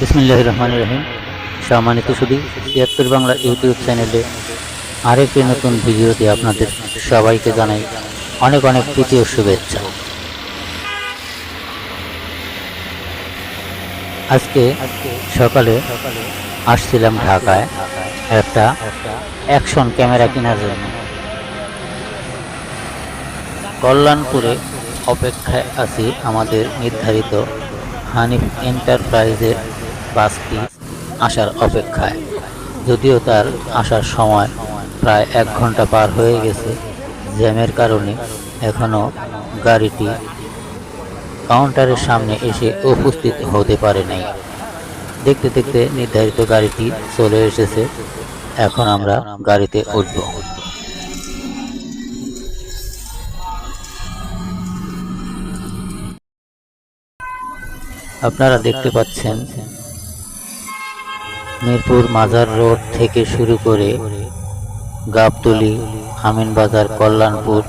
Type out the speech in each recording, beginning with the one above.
বিসমিল্লাহ রহমান রহিম। সম্মানিত শুধু তিয়াত্তর বাংলা ইউটিউব চ্যানেলে আরেকটি নতুন ভিডিওতে আপনাদের সবাইকে জানাই অনেক অনেক প্রীতি ও শুভেচ্ছা। আজকে সকালে আসছিলাম ঢাকায় একটা অ্যাকশন ক্যামেরা কেনার জন্য। কল্যাণপুরে অপেক্ষায় আছি আমাদের নির্ধারিত হানিফ এন্টারপ্রাইজের বাসটি আসার অপেক্ষায়। যদিও তার আসার সময় প্রায় এক ঘণ্টা পার হয়ে গেছে, জ্যামের কারণে এখনও গাড়িটি কাউন্টারের সামনে এসে উপস্থিত হতে পারে নাই। দেখতে দেখতে নির্ধারিত গাড়িটি চলে এসেছে, এখন আমরা গাড়িতে উঠব। আপনারা দেখতে পাচ্ছেন মিরপুর মাজার রোড থেকে শুরু করে গাবতলি, আমিনবাজার, কল্যাণপুর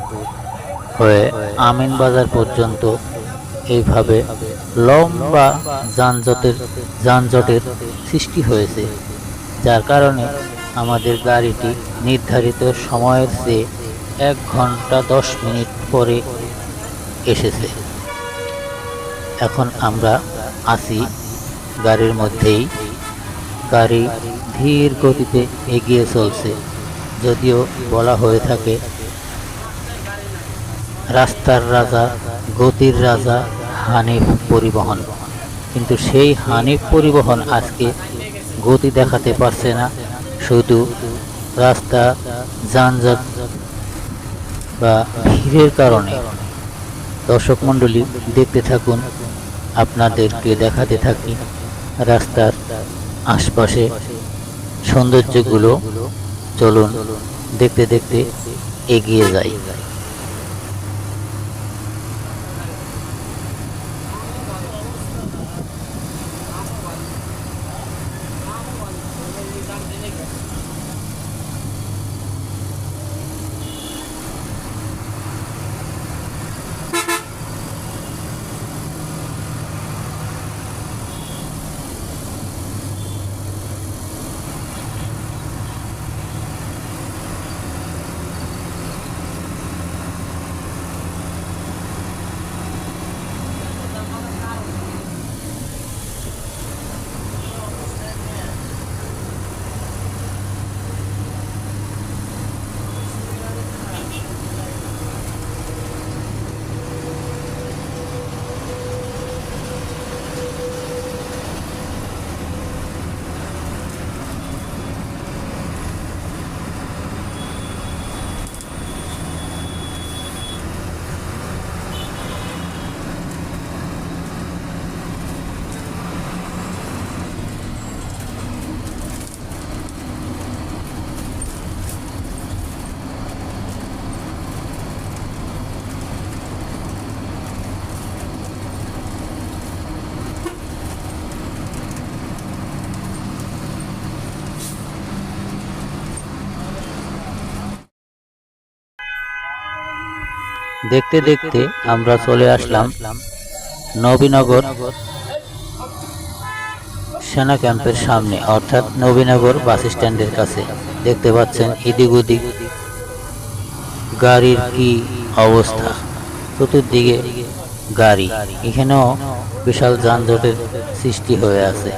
হয়ে আমিনবাজার পর্যন্ত এইভাবে লম্বা যানজটের যানজটের সৃষ্টি হয়েছে, যার কারণে আমাদের গাড়িটি নির্ধারিত সময়ের চেয়ে এক ঘণ্টা দশ মিনিট পরে এসেছে। এখন আমরা আছি গাড়ির মধ্যেই। গাড়ি ধীর গতিতে এগিয়ে চলছে, যদিও বলা হয়ে থাকে, রাস্তার রাজা, গতির রাজা হানিফ পরিবহন। কিন্তু সেই হানিফ পরিবহন আজকে গতি দেখাতে পারছে না, শুধু রাস্তা, যানজট বা ভিড়ের কারণে। দর্শক মণ্ডলী, দেখতে থাকুন, আপনাদেরকে দেখাতে থাকি রাস্তার আশপাশে সৌন্দর্যগুলো চলুন দেখতে দেখতে এগিয়ে যাই। দেখতে দেখতে আমরা চলে আসলাম নবীনগর সেনা ক্যাম্পের সামনে, অর্থাৎ নবীনগর বাস স্ট্যান্ডের কাছে। দেখতে পাচ্ছেন এদিক ওদিক গাড়ির কি অবস্থা। চতুর্দিকে গাড়ি। এখানেও বিশাল যানজটের সৃষ্টি হয়ে আছে।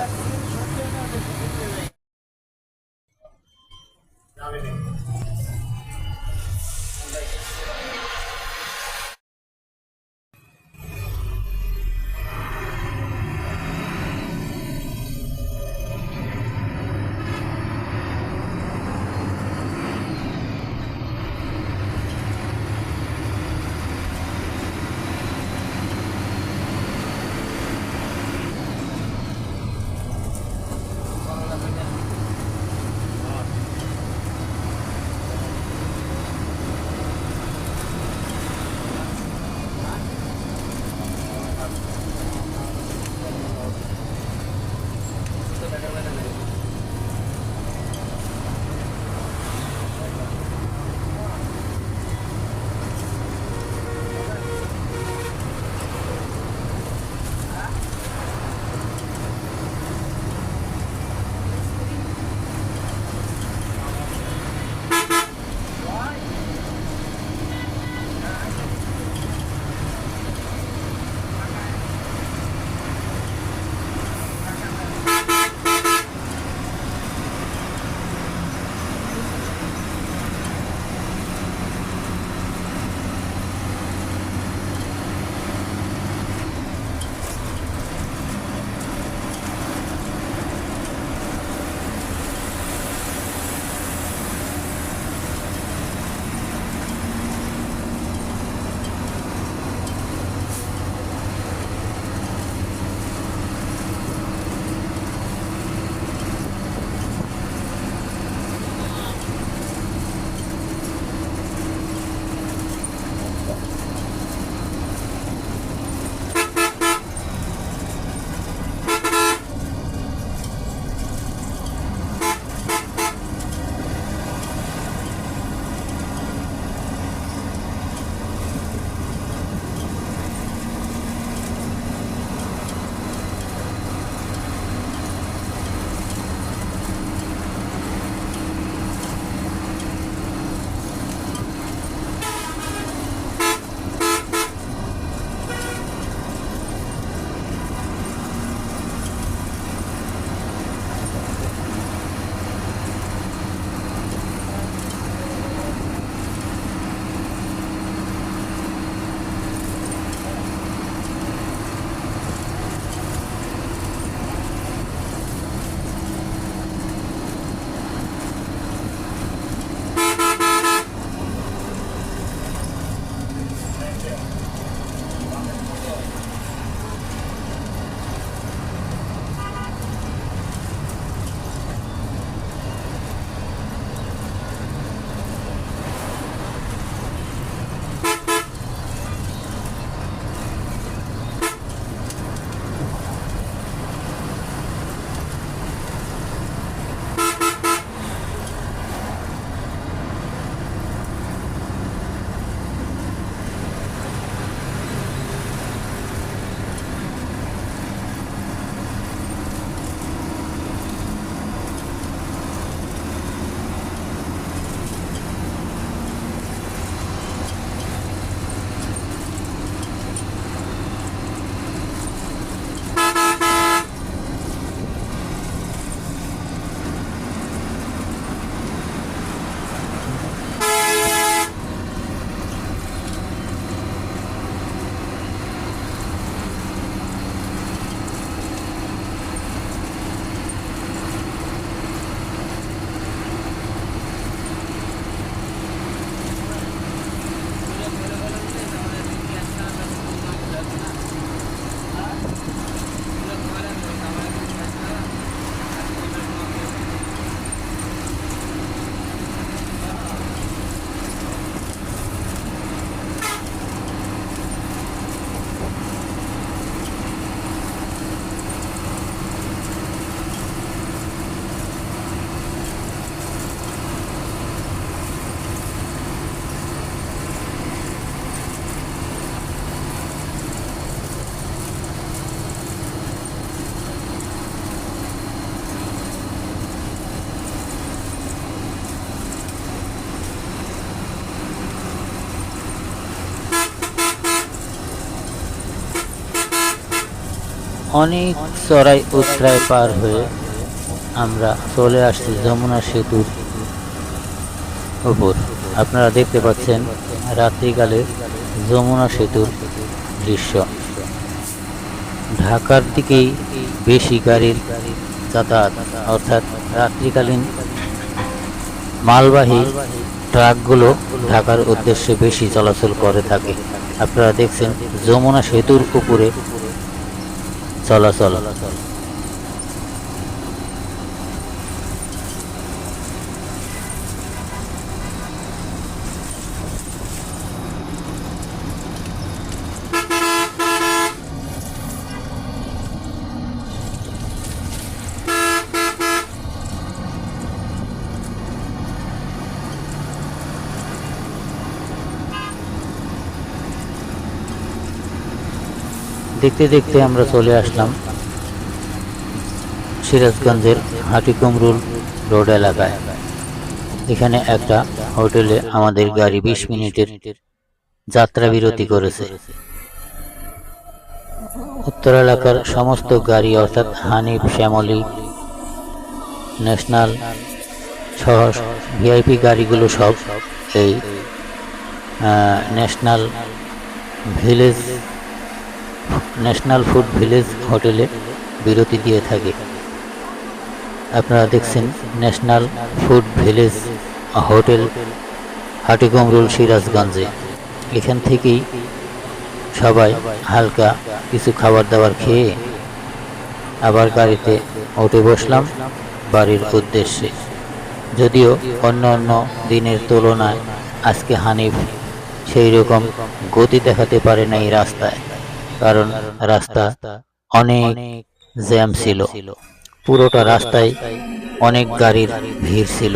অনেক চড়াই উত্তরায় পার হয়ে আমরা চলে আসছি যমুনা সেতুর উপর আপনারা দেখতে পাচ্ছেন রাত্রিকালে যমুনা সেতুর দৃশ্য। ঢাকার দিকেই বেশি গাড়ির যাতায়াত, অর্থাৎ রাত্রিকালীন মালবাহী ট্রাকগুলো ঢাকার উদ্দেশ্যে বেশি চলাচল করে থাকে। আপনারা দেখছেন যমুনা সেতুর উপরে চলাচল দেখতে দেখতে আমরা চলে আসলাম সিরাজগঞ্জের হাটিকুমরুল রোড এলাকায়। এখানে একটা হোটেলে আমাদের গাড়ি বিশ মিনিটের যাত্রা বিরতি করেছে। উত্তর এলাকার সমস্ত গাড়ি অর্থাৎ হানিফ, শ্যামলী, ন্যাশনাল সহ ভিআইপি গাড়িগুলো সব এই national village national food village হোটেলে বিরতি দিয়ে থাকে। আপনারা দেখছেন national food village hotel Hatikamrul সিরাজগঞ্জে। এখান থেকেই সবাই হালকা কিছু খাবার দাবার খেয়ে আবার গাড়িতে উঠে বসলাম বাড়ির উদ্দেশ্যে। যদিও অন্য অন্য দিনের তুলনায় আজকে হানিফ সেই রকম গতি দেখাতে পারে না এই রাস্তায়। কারণ রাস্তা অনেক জ্যাম ছিল। পুরোটা রাস্তায় অনেক গাড়ির ভিড় ছিল।